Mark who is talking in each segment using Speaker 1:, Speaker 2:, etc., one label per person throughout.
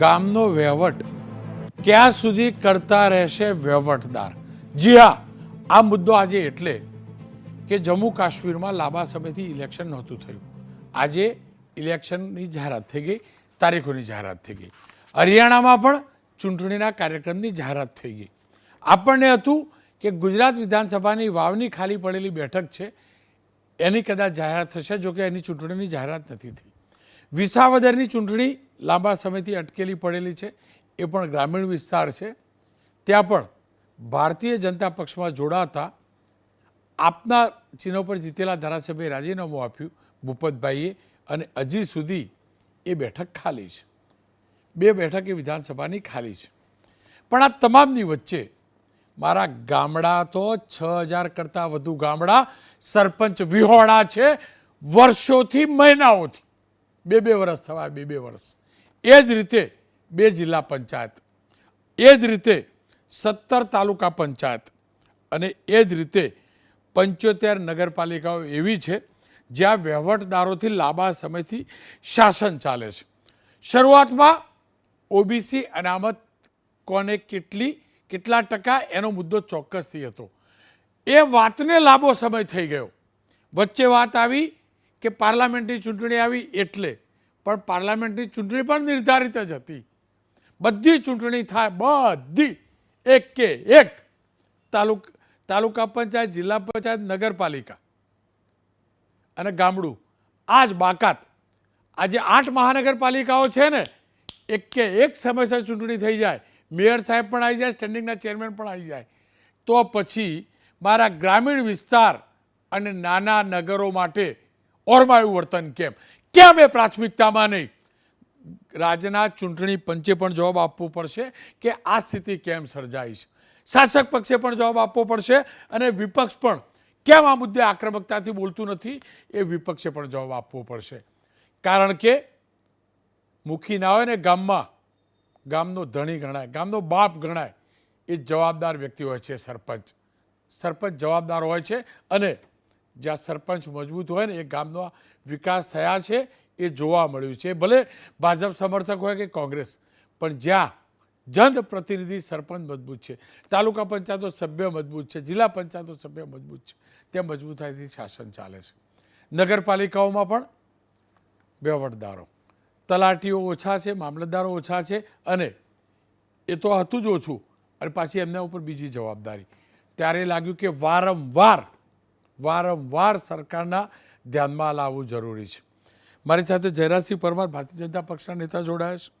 Speaker 1: ગામનો વહીવટ ક્યાં સુધી કરતા રહેશે વહીવટદાર જી હા આ મુદ્દો આજે એટલે કે જમ્મુ કાશ્મીરમાં લાંબા સમયથી ઇલેક્શન નહોતું થયું. આજે ઇલેક્શનની જાહેરાત થઈ ગઈ, તારીખોની જાહેરાત થઈ ગઈ. હરિયાણામાં પણ ચૂંટણીના કાર્યક્રમની જાહેરાત થઈ ગઈ. આપણને હતું કે ગુજરાત વિધાનસભાની વાવની ખાલી પડેલી બેઠક છે, એની કદાચ જાહેરાત થશે, જોકે એની ચૂંટણીની જાહેરાત નથી થઈ. વિસાવદરની ચૂંટણી લાંબા સમયથી અટકેલી પડેલી છે. એ પણ ગ્રામીણ વિસ્તાર છે. ત્યાં પણ ભારતીય જનતા પક્ષમાં જોડાતા આપના ચિહ્નો પર જીતેલા ધારાસભ્યએ રાજીનામું આપ્યું ભૂપતભાઈએ અને હજી સુધી એ બેઠક ખાલી છે. બે બેઠક એ વિધાનસભાની ખાલી છે. પણ આ તમામની વચ્ચે મારા ગામડા તો છ હજાર કરતાં વધુ ગામડા સરપંચ વિહોણા છે. વર્ષોથી, મહિનાઓથી. બે બે વર્ષ થવા, બે બે વર્ષ. એ જ રીતે બે જિલ્લા પંચાયત, એ જ રીતે સત્તર તાલુકા પંચાયત અને એ જ રીતે પંચોતેર નગરપાલિકાઓ એવી છે જ્યાં વહીવટદારોથી લાંબા સમયથી શાસન ચાલે છે. શરૂઆતમાં ઓબીસી અનામત કોને કેટલી, કેટલા ટકા એનો મુદ્દો ચોક્કસથી હતો. એ વાતને લાંબો સમય થઈ ગયો. વચ્ચે વાત આવી કે પાર્લામેન્ટની ચૂંટણી આવી એટલે પણ પાર્લામેન્ટની ચૂંટણી પણ નિર્ધારિત જ હતી. બધી ચૂંટણી થાય, બધી. એક કે એક. તાલુક, તાલુકા પંચાયત, જિલ્લા પંચાયત, નગરપાલિકા. અને ગામડું. આ જ બાકાત. આજે આઠ મહાનગરપાલિકાઓ છે ને, એક કે એક સમયસર ચૂંટણી થઈ જાય. મેયર સાહેબ પણ આવી જાય, સ્ટેન્ડિંગના ચેરમેન પણ આવી જાય. તો પછી મારા ગ્રામીણ વિસ્તાર અને નાના નગરો માટે ઓરમાયું વર્તન કેમ? કેમ એ પ્રાથમિકતામાં નહીં? રાજ્યના ચૂંટણી પંચે પણ જવાબ આપવો પડશે કે આ સ્થિતિ કેમ સર્જાઈ છે. શાસક પક્ષે પણ જવાબ આપવો પડશે અને વિપક્ષ પણ. કેમ આ મુદ્દે આક્રમકતાથી બોલતું નથી એ વિપક્ષે પણ જવાબ આપવો પડશે. કારણ કે મુખી ના હોય ને ગામમાં, ગામનો ધણી ગણાય, ગામનો બાપ ગણાય, એ જવાબદાર વ્યક્તિ હોય છે સરપંચ. સરપંચ જવાબદાર હોય છે અને જ્યાં સરપંચ મજબૂત હોય ને, એ ગામનો વિકાસ થયા છે, એ જોવા મળ્યું છે. ભલે ભાજપ સમર્થક હોય કે કોંગ્રેસ, પણ જ્યાં જન પ્રતિનિધિ સરપંચ મજબૂત છે, તાલુકા પંચાયતો સભ્ય મજબૂત છે, જિલ્લા પંચાયતો સભ્ય મજબૂત છે, ત્યાં મજબૂતાઈથી શાસન ચાલે છે. નગરપાલિકાઓમાં પણ વહીવટદારો તલાટીઓ ઓછા છે, મામલતદારો ઓછા છે, અને એ તો હતું જ ઓછું, અને પાછી એમના ઉપર બીજી જવાબદારી. ત્યારે લાગ્યું કે વારંવાર વારંવાર સરકારના ધ્યાનમાં લાવવું જરૂરી છે. મારી સાથે જયરાજસિંહ પરમાર, ભારતીય જનતા પક્ષના નેતા જોડાયા છે.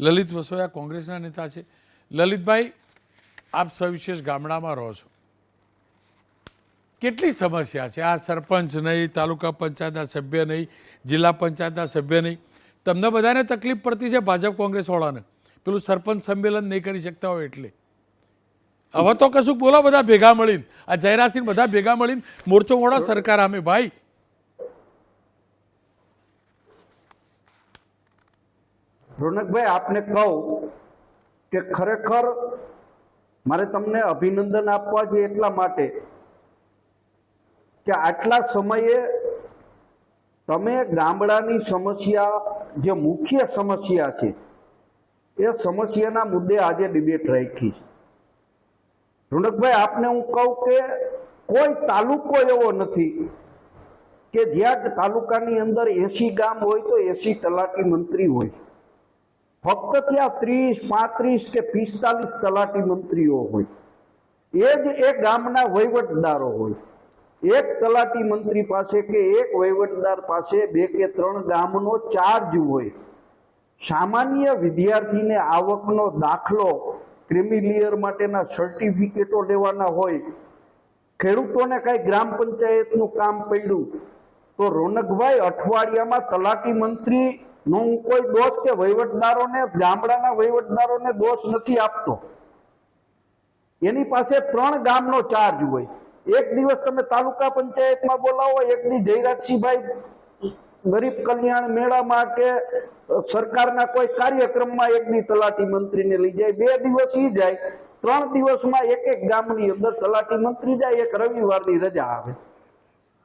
Speaker 1: લલિત વસોયા કોંગ્રેસના નેતા છે. લલિતભાઈ, આપ સવિશેષ ગામડામાં રહો છો. કેટલી સમસ્યા છે? આ સરપંચ નહીં, તાલુકા પંચાયતના સભ્ય નહીં, જિલ્લા પંચાયતના સભ્ય નહીં. તમને બધાને તકલીફ પડતી છે ભાજપ કોંગ્રેસવાળાને. પેલું સરપંચ સંમેલન નહીં કરી શકતા હોય એટલે. હવે તો કશું બોલો બધા ભેગા મળીને. આ જયરાજસિંહ બધા ભેગા મળીને મોરચો મોડો સરકાર આમે. ભાઈ.
Speaker 2: રોનકભાઈ આપને કહું કે ખરેખર મારે તમને અભિનંદન આપવા છે એટલા માટે કે આટલા સમયે તમે ગામડાની સમસ્યા જે મુખ્ય સમસ્યા છે એ સમસ્યાના મુદ્દે આજે ડિબેટ રાખી છે. રોનકભાઈ આપને હું કહું કે કોઈ તાલુકો એવો નથી કે જ્યાં તાલુકાની અંદર એસી ગામ હોય તો એસી તલાટી મંત્રી હોય. ફક્ત ત્યાં ત્રીસ, પાંત્રીસ કે પિસ્તાલીસ તલાટી મંત્રીઓ હોય. એ જ એ ગામના વહીવટદારો હોય. એક તલાટી મંત્રી પાસે કે એક વહીવટદાર પાસે બે કે ત્રણ ગામનો ચાર્જ હોય. સામાન્ય વિદ્યાર્થીને આવકનો દાખલો ક્રિમિલિયર માટેના સર્ટિફિકેટો લેવાના હોય. ખેડૂતોને કઈ ગ્રામ પંચાયતનું કામ પડ્યું, તો રોનકભાઈ અઠવાડિયામાં તલાટી મંત્રી નો કોઈ દોષ કે વહીવટદારોને, ગામડાના વહીવટદારોને દોષ નથી આપતો. એની પાસે ત્રણ ગામનો ચાર્જ હોય. એક દિવસ તમે તાલુકા પંચાયતમાં બોલાવો, એક દી જયરાજસિંહભાઈ ગરીબ કલ્યાણ મેળામાં કે સરકારના કોઈ કાર્યક્રમમાં એક દી તલાટી મંત્રીને લઈ જાય, બે દિવસ ઈ જાય, ત્રણ દિવસમાં એક એક ગામની અંદર તલાટી મંત્રી જાય, એક રવિવારની રજા આવે.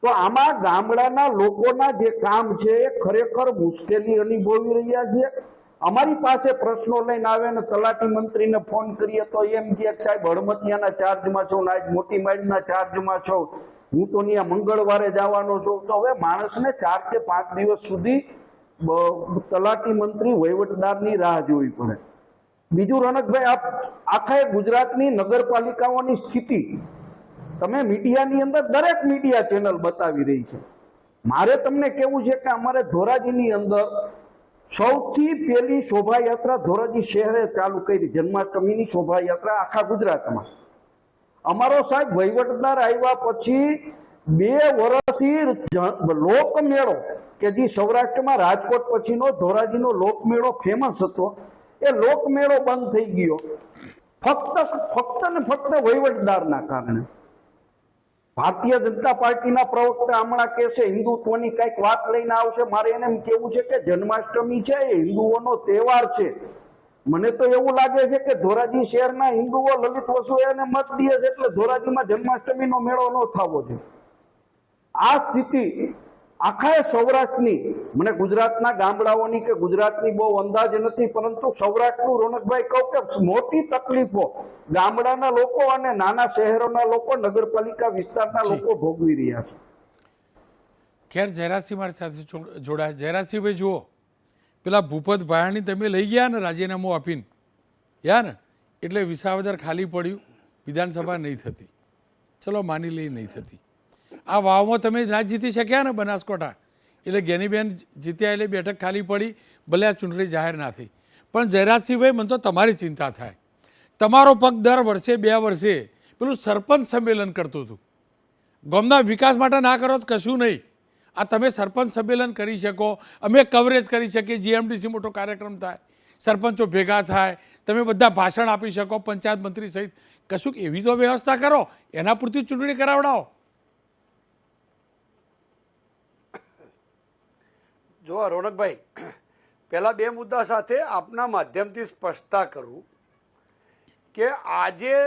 Speaker 2: તો આમાં ગામડાના લોકોના જે કામ છે એ ખરેખર મુશ્કેલી અનુભવી રહ્યા છે. અમારી પાસે પ્રશ્નો લઈને આવે ને તલાટી મંત્રીને ફોન કરીએ તો એમ કે સાહેબ, હળમતિયાના ચાર્જમાં છો ને આજ મોટી માળના ચાર્જમાં છો. હું તો ત્યાં મંગળવારે જવાનો છું. તો હવે માણસને ચાર કે પાંચ દિવસ સુધી તલાટી મંત્રી વહીવટદારની રાહ જોવી પડે. બીજું રણકભાઈ આપ આખા ગુજરાતની નગરપાલિકાઓની સ્થિતિ, તમે મીડિયાની અંદર દરેક મીડિયા ચેનલ બતાવી રહી છે. મારે તમને કેવું છે કે અમારે ધોરાજીની અંદર સૌથી પહેલી શોભાયાત્રા ધોરાજી શહેરે ચાલુ કરી, જન્માષ્ટમીની શોભાયાત્રા આખા ગુજરાતમાં. અમારો સાહેબ વહીવટદાર આવ્યા પછી બે વર્ષથી લોકમેળો કે જે સૌરાષ્ટ્રમાં રાજકોટ પછીનો ધોરાજીનો લોકમેળો ફેમસ હતો, એ લોકમેળો બંધ થઈ ગયો. ફક્ત ફક્ત ને ફક્ત વહીવટદારના કારણે. ભારતીય જનતા પાર્ટીના પ્રવક્તા હમણાં છે હિન્દુત્વની કંઈક વાત લઈને આવશે? મારે એને કેવું છે કે જન્માષ્ટમી છે, એ હિન્દુઓનો તહેવાર છે. મને તો એવું લાગે છે કે ધોરાજી શહેરના હિન્દુઓ લલિત વસુએને મત દે છે એટલે ધોરાજીમાં જન્માષ્ટમીનો મેળો ન થવો જોઈએ. આ સ્થિતિ આખા સૌરાષ્ટ્રની મને ગુજરાતના ગામડાઓની કે ગુજરાતની બહુ અંદાજ નથી પરંતુ સૌરાષ્ટ્રનું રોનકભાઈ કહું કે મોટી તકલીફો ગામડાના લોકો અને નાના શહેરોના લોકો નગરપાલિકા વિસ્તારના લોકો ભોગવી રહ્યા છે.
Speaker 1: ખેર જયરાજસિંહ મારી સાથે જોડાય. જયરાજસિંહભાઈ જુઓ. પેલા ભૂપત ભાયાણી તમે લઈ ગયા ને રાજીનામું આપીને? યા ને? એટલે વિસાવદર ખાલી પડ્યું, વિધાનસભા નહીં થતી. ચલો માની લઈ નહીં થતી. આ વાવમાં તમે ના જીતી શક્યા ને બનાસકોટા એટલે ગેનીબેન જીત્યા એટલે બેઠક ખાલી પડી, ભલે આ ચૂંટણી જાહેર ના થઈ. પણ જયરાજસિંહભાઈ, મને તો તમારી ચિંતા થાય. તમારો પગ દર વર્ષે, બે વર્ષે પેલું સરપંચ સંમેલન કરતું હતું. ગામના વિકાસ માટે ના કરો તો કશું નહીં. આ તમે સરપંચ સંમેલન કરી શકો, અમે કવરેજ કરી શકીએ જીએમડીસી મોટો કાર્યક્રમ થાય, સરપંચો ભેગા થાય, તમે બધા ભાષણ આપી શકો, પંચાયત મંત્રી સહિત. કશુંક એવી તો વ્યવસ્થા કરો, એના પૂરતી ચૂંટણી કરાવડાવો.
Speaker 3: જો રોનકભાઈ, પહેલાં બે મુદ્દા સાથે આપના માધ્યમથી સ્પષ્ટતા કરું કે આજે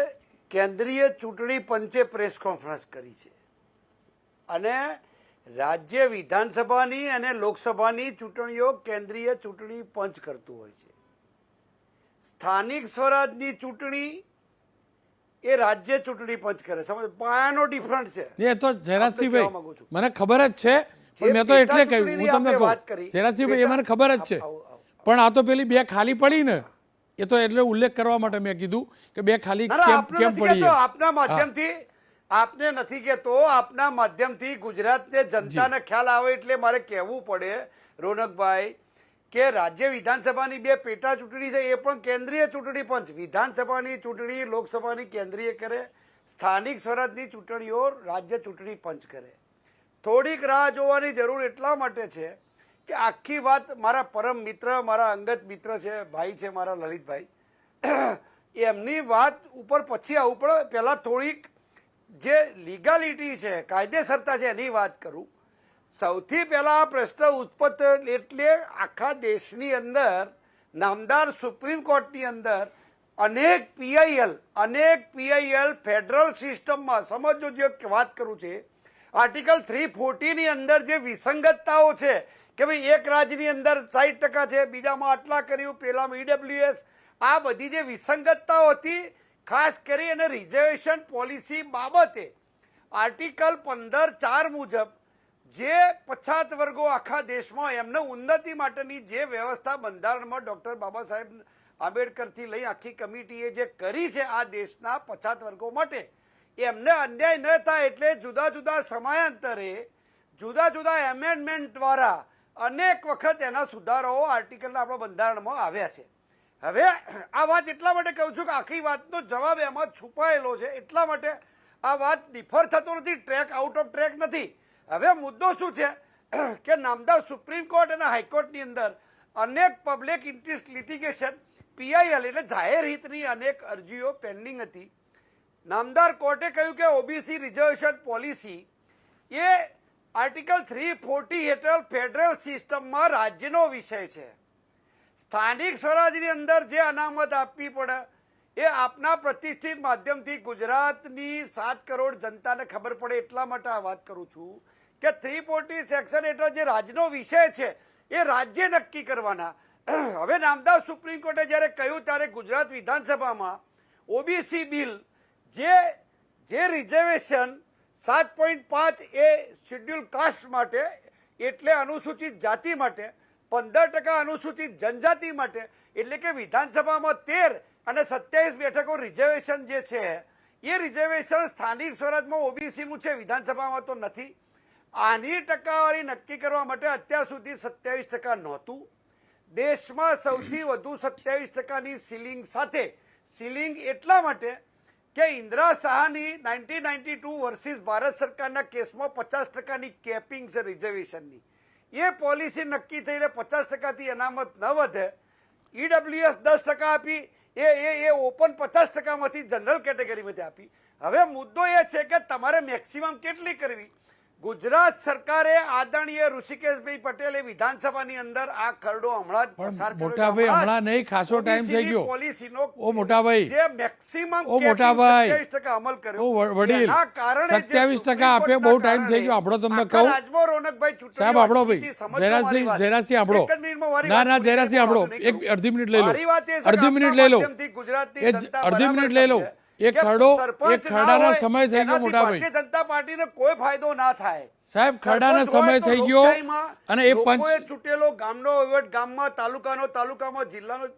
Speaker 3: કેન્દ્રીય ચૂંટણી પંચે પ્રેસ કોન્ફરન્સ કરી છે. અને રાજ્ય વિધાનસભાની અને લોકસભાની ચૂંટણીઓ કેન્દ્રીય ચૂંટણી પંચ કરતું હોય છે સ્થાનિક સ્વરાજની ચૂંટણી એ રાજ્ય ચૂંટણી પંચ કરે સમજ પાયાનો ડિફરન્ટ છે
Speaker 1: એ તો જયરાજસિંહભાઈ મને ખબર જ છે પણ મેં તો એટલે કહ્યું હું તમને કહું. જયરાજસિંહભાઈ એ મને ખબર જ છે. પણ આ તો પેલી બે ખાલી પડી ને એ તો એટલે ઉલ્લેખ કરવા માટે મેં કીધું કે બે ખાલી કેમ કેમ પડી.
Speaker 3: આપના માધ્યમથી આપને નથી કહેતો આપના માધ્યમથી ગુજરાતને જનતાને ખ્યાલ આવે એટલે મારે કહેવું પડે રોનકભાઈ કે રાજ્ય વિધાનસભાની બે પેટા ચૂંટણી છે એ પણ કેન્દ્રીય ચૂંટણી પંચ વિધાનસભાની ચૂંટણી લોકસભાની કેન્દ્રીય કરે સ્થાનિક સ્વરાજની ચૂંટણીઓ રાજ્ય ચૂંટણી પંચ કરે. થોડીક રાહ જોવાની જરૂર એટલા માટે છે કે આખી વાત મારા પરમ મિત્ર મારા અંગત મિત્ર છે ભાઈ છે મારા લલિતભાઈ. એમની વાત ઉપર પછી આવવું પડે પહેલાં થોડીક જે લીગાલિટી છે, કાયદેસરતા છે, એની વાત કરું. સૌથી પહેલાં આ પ્રશ્ન ઉત્પત્ત એટલે આખા દેશની અંદર, નામદાર સુપ્રીમ કોર્ટની અંદર, અનેક પીઆઈએલ અનેક પીઆઈએલ ફેડરલ સિસ્ટમમાં, સમજો જે વાત કરું છે, આર્ટિકલ થ્રી ફોર્ટીની અંદર જે વિસંગતતાઓ છે, કે ભાઈ એક રાજ્યની અંદર સાઠ ટકા છે, બીજામાં આટલા કર્યું, પેલામાં ઈડબ્લ્યુએસ આ બધી જે વિસંગતતાઓ હતી ખાસ કરી અને રિઝર્વેશન પોલિસી બાબતે આર્ટિકલ પંદર ચાર મુજબ, જે પછાત વર્ગો આખા દેશમાં એમને ઉન્નતિ માટેની જે વ્યવસ્થા બંધારણમાં ડૉક્ટર બાબા સાહેબ આંબેડકરથી લઈ આખી કમિટીએ જે કરી છે આ દેશના પછાત વર્ગો માટે, એમને અન્યાય ન થાય એટલે જુદા જુદા સમયાંતરે, જુદા જુદા એમેન્ડમેન્ટ દ્વારા અનેક વખત એના સુધારાઓ આર્ટિકલના આપણા બંધારણમાં આવ્યા છે. હવે આ વાત એટલા માટે કહું છું કે આખી વાતનો જવાબ એમાં છુપાયેલો છે. એટલા માટે આ વાત ડિફર થતો નથી. ટ્રેક આઉટ ઓફ ટ્રેક નથી. હવે મુદ્દો શું છે કે નામદાર સુપ્રીમ કોર્ટ અને હાઈકોર્ટની અંદર અનેક પબ્લિક ઇન્ટરેસ્ટ લિટિગેશન પીઆઈએલ એટલે જાહેર હિતની અનેક અરજીઓ પેન્ડિંગ હતી. નામદાર કોર્ટે કહ્યું કે ઓબીસી રિઝર્વેશન પોલિસી એ આર્ટિકલ થ્રી ફોર્ટી હેઠળ ફેડરલ સિસ્ટમમાં રાજ્યનો વિષય છે. સ્થાનિક સ્વરાજની અંદર જે અનામત આપવી પડે, એ આપના પ્રતિષ્ઠિત માધ્યમથી ગુજરાતની સાત કરોડ જનતાને ખબર પડે એટલા માટે આ વાત કરું છું કે થ્રી ફોર્ટી સેક્શન હેઠળ જે રાજનો વિષય છે, એ રાજ્ય નક્કી કરવાના. હવે નામદાર સુપ્રીમ કોર્ટે જ્યારે કહ્યું ત્યારે ગુજરાત વિધાનસભામાં ઓબીસી બિલ જે જે રિઝર્વેશન સાત પોઈન્ટ પાંચ એ શેડ્યુલ કાસ્ટ માટે, એટલે અનુસૂચિત જાતિ માટે પંદર ટકા અનુસૂચિત જનજાતિ માટે, એટલે કે વિધાનસભામાં તેર અને સત્યાવીસ બેઠકો રિઝર્વેશન જે છે, એ રિઝર્વેશન સ્થાનિક સ્વરાજમાં ઓબીસીનું છે, વિધાનસભામાં તો નથી. આની ટકાવારી નક્કી કરવા માટે અત્યાર સુધી સત્યાવીસ ટકા નહોતું. દેશમાં સૌથી વધુ સત્યાવીસ ટકાની સીલિંગ સાથે સીલિંગ એટલા માટે કે ઇન્દિરા શાહની nineteen ninety two versus Bharat સરકારના કેસમાં પચાસ ટકાની કેપિંગ છે રિઝર્વેશનની એ પોલિસી નક્કી થઈને પચાસ ટકાથી અનામત ન વધે, ઈડબ્લ્યુએસ દસ ટકા આપી, એ એ એ ઓપન પચાસ ટકામાંથી જનરલ કેટેગરીમાંથી આપી. હવે મુદ્દો એ છે કે તમારે મેક્સિમમ કેટલી કરવી? ગુજરાત સરકારે આદરણીય ઋષિકેશભાઈ પટેલે વિધાનસભાની અંદર આ ખરડો હમણાં જ પસાર કર્યો.
Speaker 1: મોટાભાઈ,
Speaker 3: હમણાં
Speaker 1: નહીં, ખાસો ટાઈમ થઈ ગયો.
Speaker 3: પોલિસીનો
Speaker 1: ઓ મોટાભાઈ.
Speaker 3: જે મેક્સિમમ
Speaker 1: ઓ મોટાભાઈ.
Speaker 3: ટકા અમલ કર્યો
Speaker 1: ઓ વડીલ,
Speaker 3: આ કારણે જે
Speaker 1: 27% આપે, બહુ ટાઈમ થઈ ગયો. આપણો તમને કહું.
Speaker 3: રાજમો રોનકભાઈ ચૂંટણી
Speaker 1: સાહેબ આપણો ભાઈ જયરાજસિંહ જયરાજસિંહ આપણો ના ના જયરાજસિંહ આપણો એક અડધી મિનિટ લઈ લો અડધી મિનિટ લઈ લો અડધી મિનિટ લઈ લો એક ખરડો એક ખરડાના સમય થઈ ગયો મોટાભાઈ
Speaker 3: ભારતીય જનતા પાર્ટીને કોઈ ફાયદો ના થાય.
Speaker 1: સાહેબ, ખરડાના સમય થઈ ગયો અને એ પંચ-
Speaker 3: ચૂંટેલો ગામનો વહીવટ ગામમાં તાલુકાનો તાલુકામાં જિલ્લાનો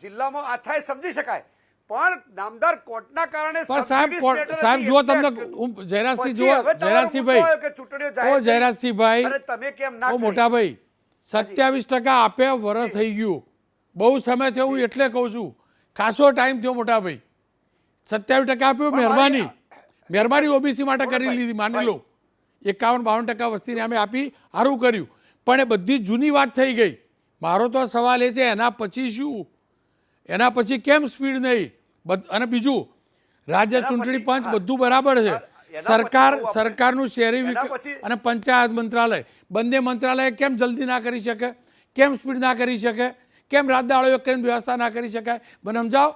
Speaker 3: જિલ્લામાં આ થાય સમજી શકાય. પણ નામદાર કોર્ટના કારણે
Speaker 1: પણ સાહેબ સાહેબ જુઓ તમને હું જયરાજસિંહ જુઓ જયરાજસિંહભાઈ ઓ. જયરાજસિંહભાઈ
Speaker 3: તમે કેમ ના
Speaker 1: મોટાભાઈ સત્યાવીસ ટકા આપે વરસ થઈ ગયું. બહુ સમય થયો હું એટલે કહું છું. ખાસો ટાઈમ થયો મોટાભાઈ સત્યાવીસ ટકા આપ્યું મહેરબાની. મહેરબાની ઓબીસી માટે કરી લીધી માની લો. એકાવન બાવન ટકા વસ્તીને અમે આપી સારું કર્યું. પણ એ બધી જૂની વાત થઈ ગઈ. મારો તો સવાલ એ છે એના પછી શું? એના પછી કેમ સ્પીડ નહીં? અને બીજું રાજ્ય ચૂંટણી પંચ બધું બરાબર છે. સરકાર સરકારનું શહેરી વિકાસ અને પંચાયત મંત્રાલય. બંને મંત્રાલય કેમ જલ્દી ના કરી શકે? કેમ સ્પીડ ના કરી શકે? કેમ રાત કેમ કરીને વ્યવસ્થા ના કરી શકાય? મને સમજાવો?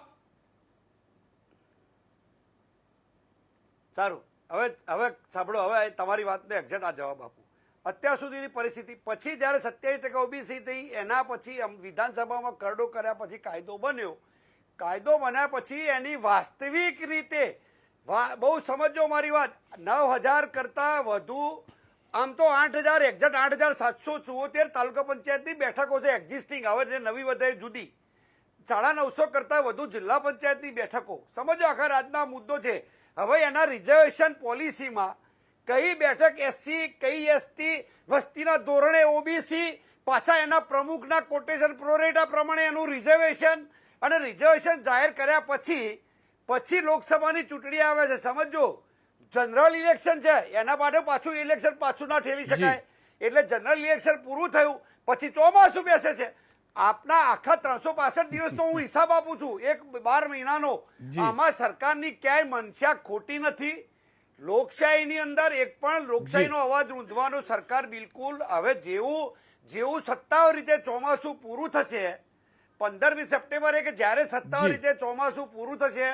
Speaker 3: સારું. હવે હવે સાંભળો, હવે તમારી વાતને એક્ઝેક્ટ આ જવાબ આપું. અત્યાર સુધીની પરિસ્થિતિ, પછી જ્યારે સત્યાવીસ ટકા ઓબીસી થઈ, એના પછી વિધાનસભામાં કરડો કર્યા પછી કાયદો બન્યો. કાયદો બન્યા પછી એની વાસ્તવિક રીતે બહુ સમજો મારી વાત. નવ હજાર કરતાં વધુ, આમ તો આઠ હજાર એક્ઝેક્ટ આઠ હજાર સાતસો ચુઓતેર તાલુકા પંચાયતની બેઠકો છે એક્ઝિસ્ટિંગ હવે જે નવી વધે જુદી. સાડા નવસો કરતાં વધુ જિલ્લા પંચાયતની બેઠકો. સમજો આખા રાજના મુદ્દો છે. હવે એના રિઝર્વેશન પોલિસીમાં કઈ બેઠક એસસી કઈ એસટી વસ્તીના ધોરણે ઓબીસી પાછા એના પ્રમુખના કોટેશન પ્રોરેટા પ્રમાણે એનું રિઝર્વેશન અને રિઝર્વેશન જાહેર કર્યા પછી પછી લોકસભાની ચૂંટણી આવે છે. સમજો જનરલ ઇલેક્શન છે. એના માટે પાછું ઇલેક્શન પાછું ના ઠેલી શકાય. એટલે જનરલ ઇલેક્શન પૂરું થયું. પછી ચોમાસું બેસે છે. આપના આખા ત્રણસો પાસઠ દિવસનો હું હિસાબ આપું છું. એક બાર મહિનાનો. આમાં સરકારની ક્યાંય મનસ્યા ખોટી નથી. લોકશાહીની અંદર એક પણ લોકશાહીનો અવાજ રૂંધવાનો સરકાર બિલકુલ હવે જેવું જેવું સત્તાવાર રીતે ચોમાસું પૂરું થશે પંદરમી સપ્ટેમ્બરે કે જ્યારે સત્તાવાર રીતે ચોમાસું પૂરું થશે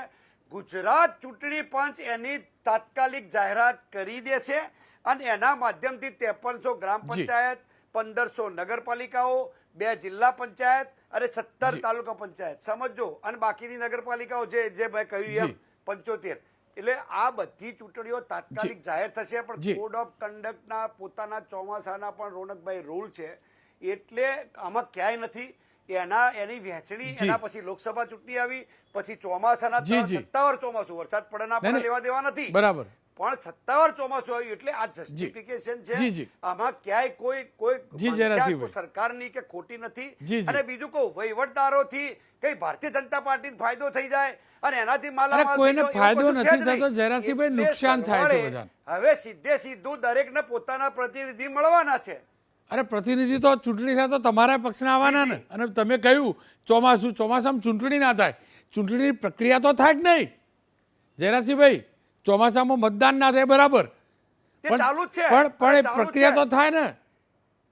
Speaker 3: ગુજરાત ચૂંટણી પંચ એની તાત્કાલિક જાહેરાત કરી દેશે અને એના માધ્યમથી ત્રેપનસો ગ્રામ પંચાયત પંદરસો નગરપાલિકાઓ બે જિલ્લા પંચાયત અને સત્તર તાલુકા પંચાયત. સમજો અને બાકીની નગરપાલિકાઓ જે જે મેં કહ્યું એમ પંચોતેર. એટલે આ બધી ચૂંટણીઓ તાત્કાલિક જાહેર થશે પણ કોડ ઓફ કન્ડક્ટના પોતાના ચોમાસાના પણ રોનકભાઈ રૂલ છે. એટલે આમાં ક્યાંય નથી. એના એની વહેંચણી એના પછી લોકસભા ચૂંટણી આવી પછી ચોમાસાના સત્તાવાર ચોમાસું વરસાદ પડે ના. લેવા દેવા નથી.
Speaker 1: બરાબર.
Speaker 3: પણ સત્તાવાર ચોમાસું આવ્યું એટલે આ જસ્ટિફિકેશન છે. આમાં ક્યાંય કોઈ કોઈ સરકારની કે ખોટી નથી. અને બીજું કહું વહીવટદારોથી કઈ ભારતીય જનતા પાર્ટી ફાયદો થઈ જાય અને એનાથી
Speaker 1: કોઈને ફાયદો નથી થતો. નુકસાન થાય છે
Speaker 3: હવે સીધે સીધું દરેકને પોતાના પ્રતિનિધિ મળવાના છે.
Speaker 1: અરે પ્રતિનિધિ તો ચૂંટણી થાય તો તમારા પક્ષના આવવાના ને. અને તમે કહ્યું ચોમાસું ચોમાસામાં ચૂંટણી ના થાય. ચૂંટણીની પ્રક્રિયા તો થાય જ નહીં. જયરાજસિંહભાઈ ચોમાસામાં મતદાન ના થાય બરાબર.
Speaker 3: ચાલુ જ છે.
Speaker 1: પણ પણ એ પ્રક્રિયા તો થાય ને.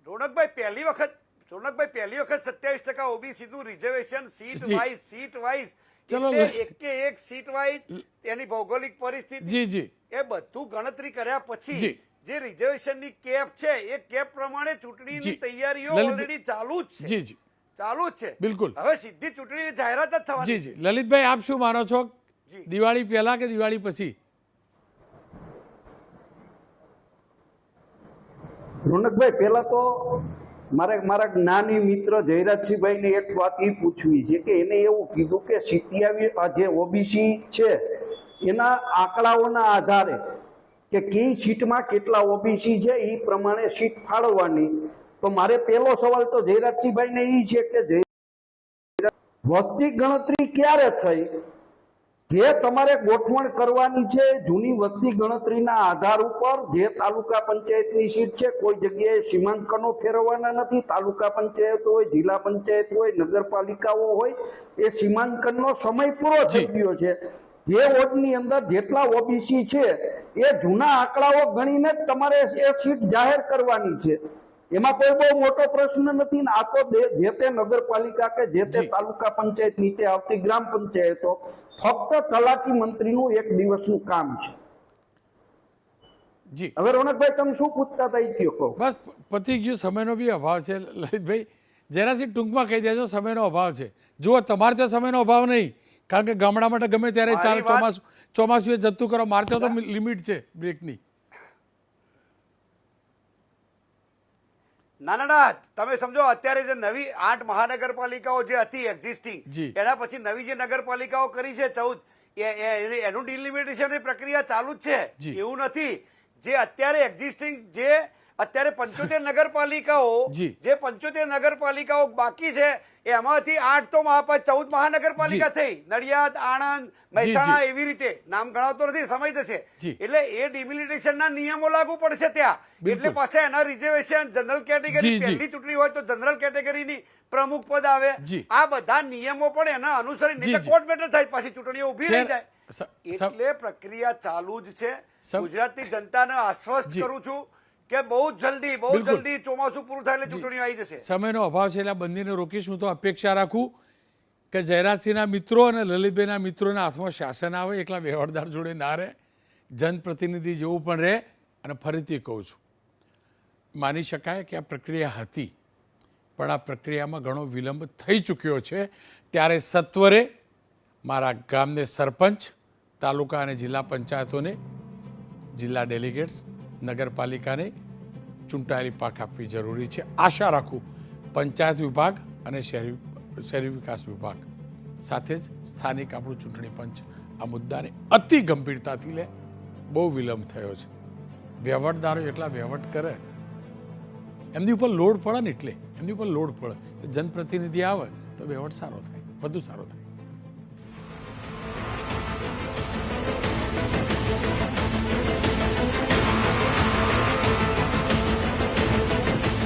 Speaker 3: રોનકભાઈ પહેલી વખત રોનકભાઈ પહેલી વખત સત્યાવીસ ટકા ઓબીસી નું reservation seat wise seat wise
Speaker 1: ચલો,
Speaker 3: એક કે એક સીટ વાઇઝ એની ભૌગોલિક પરિસ્થિતિ
Speaker 1: જી જી.
Speaker 3: એ બધું ગણતરી કર્યા પછી
Speaker 1: જી.
Speaker 3: રિઝર્વેશનની કેપ છે એ કેપ પ્રમાણે ચૂંટણીની. તૈયારીઓ ઓલરેડી ચાલુ જ છે.
Speaker 1: જી જી.
Speaker 3: ચાલુ જ છે.
Speaker 1: બિલકુલ.
Speaker 3: હવે સીધી ચૂંટણીની જાહેરાત જ થવાની
Speaker 1: જી જી. લલિતભાઈ આપ શું માનો છો? દિવાળી પહેલા કે દિવાળી પછી?
Speaker 2: રોનકભાઈ, પહેલાં તો મારે, મારા જ્ઞાની મિત્ર જયરાજસિંહભાઈને એક વાત એ પૂછવી છે કે એને એવું કીધું કે સિત્યાવી જે ઓબીસી છે, એના આંકડાઓના આધારે કે કઈ સીટમાં કેટલા ઓબીસી છે એ પ્રમાણે સીટ ફાળવવાની. તો મારે પહેલો સવાલ તો જયરાજસિંહભાઈને એ છે કે વસ્તી ગણતરી ક્યારે થઈ? જે તમારે ગોઠવણ કરવાની છે જૂની વસ્તી ગણતરીના આધાર ઉપર જે તાલુકા પંચાયતની સીટ છે કોઈ જગ્યાએ સીમાંકનો ફેરવવાના નથી. તાલુકા પંચાયત હોય જિલ્લા પંચાયત હોય નગરપાલિકાઓ હોય એ સીમાંકનનો સમય પૂરો થઈ ગયો છે. જે વોર્ડની અંદર જેટલા ઓબીસી છે એ જૂના આંકડાઓ ગણીને જ તમારે એ સીટ જાહેર કરવાની છે. એમાં કોઈ બહુ મોટો પ્રશ્ન નથી ને આ તો જે તે નગરપાલિકા કે જે તે તાલુકા પંચાયત નીચે આવતી ગ્રામ પંચાયતો ફક્ત તલાટી મંત્રીનું એક દિવસનું કામ છે.
Speaker 1: જી.
Speaker 2: હવે રોનકભાઈ તમે શું પૂછતા હતા ગયો કહો?
Speaker 1: બસ પતી ગયું સમયનો બી અભાવ છે લલિતભાઈ. જેનાથી ટૂંકમાં કહી દેજો સમયનો અભાવ છે. જુઓ તમારે તો સમયનો અભાવ નહીં. કારણ કે ગામડા માટે ગમે ત્યારે ચાલે ચોમાસું ચોમાસું એ જતું કરો મારે તો લિમિટ છે બ્રેકની.
Speaker 3: ના ના ના તમે સમજો અત્યારે જે નવી આઠ મહાનગરપાલિકાઓ જે હતી એક્ઝિસ્ટિંગ એના પછી નવી જે નગરપાલિકાઓ કરી છે ચૌદ એનું ડિલિમિટેશનની પ્રક્રિયા ચાલુ જ છે. એવું નથી. જે અત્યારે એક્ઝિસ્ટિંગ જે અત્યારે પંચોતેર નગરપાલિકાઓ
Speaker 1: જે.
Speaker 3: પંચોતેર નગરપાલિકાઓ બાકી છે એમાંથી આઠ તો ચૌદ મહાનગરપાલિકા થઈ. નડિયાદ આણંદ મહેસાણા એવી રીતે. નામ ગણાવતો નથી સમય જશે. એટલે એ ડિમિલિટેશન નિયમો લાગુ પડશે ત્યાં. એટલે પાછા એના રિઝર્વેશન જનરલ કેટેગરી. પહેલી ચૂંટણી હોય તો જનરલ કેટેગરીની પ્રમુખ પદ આવે. આ બધા નિયમો પણ એના અનુસરીને
Speaker 1: જી.
Speaker 3: કોર્ટ મેટર થાય પાછી ચૂંટણીઓ ઊભી રહી જાય. એટલે પ્રક્રિયા ચાલુ જ છે. ગુજરાતની જનતાને આશ્વસ્ત કરું છું. કે બહુ જલ્દી બહુ જલ્દી ચોમાસું પૂરું થાય એટલે ચૂંટણીઓ આવી જશે.
Speaker 1: સમયનો અભાવ છે એટલે આ બંનેને રોકીશ હું તો અપેક્ષા રાખું કે જયરાજસિંહના મિત્રો અને લલિતભાઈના મિત્રોના હાથમાં શાસન આવે એકલા વ્યવહારદાર જોડે ના રહે જનપ્રતિનિધિ જેવું પણ રહે અને ફરીથી કહું છું માની શકાય કે આ પ્રક્રિયા હતી પણ આ પ્રક્રિયામાં ઘણો વિલંબ થઈ ચૂક્યો છે. ત્યારે સત્વરે મારા ગામને સરપંચ તાલુકા અને જિલ્લા પંચાયતોને જિલ્લા ડેલિગેટ્સ નગરપાલિકાને ચૂંટાયેલી પાક આપવી જરૂરી છે. આશા રાખું પંચાયત વિભાગ અને શહેરી શહેરી વિકાસ વિભાગ સાથે જ સ્થાનિક આપણું ચૂંટણી પંચ આ મુદ્દાને અતિ ગંભીરતાથી લે, બહુ વિલંબ થયો છે. વહેવટદારો એટલા વહેવટ કરે, એમની ઉપર લોડ પડે ને એટલે, એમની ઉપર લોડ પડે. જનપ્રતિનિધિ આવે તો વહેવટ સારો થાય, વધુ સારો થાય.